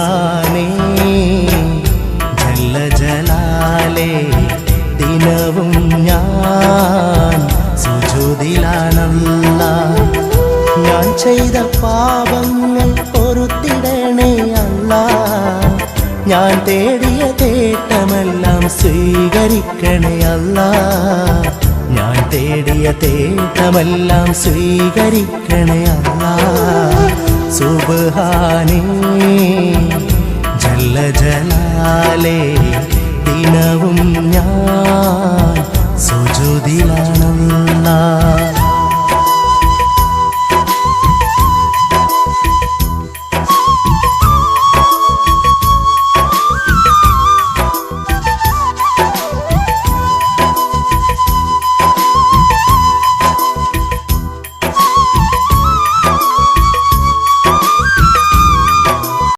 ആനേ ജലാലേ ദിനവും ഞാൻ സുജുതിലാണല്ല. ഞാൻ ചെയ്ത പാപങ്ങൾ പൊറുത്തിടണേ അല്ല. ഞാൻ തേടിയ തേട്ടമെല്ലാം സ്വീകരിക്കണേ അല്ല. ഞാൻ തേടിയ തേട്ടമെല്ലാം സ്വീകരിക്കണേ അല്ല. സുബാനി ജല ജലാലേ ദിനവും ഞാൻ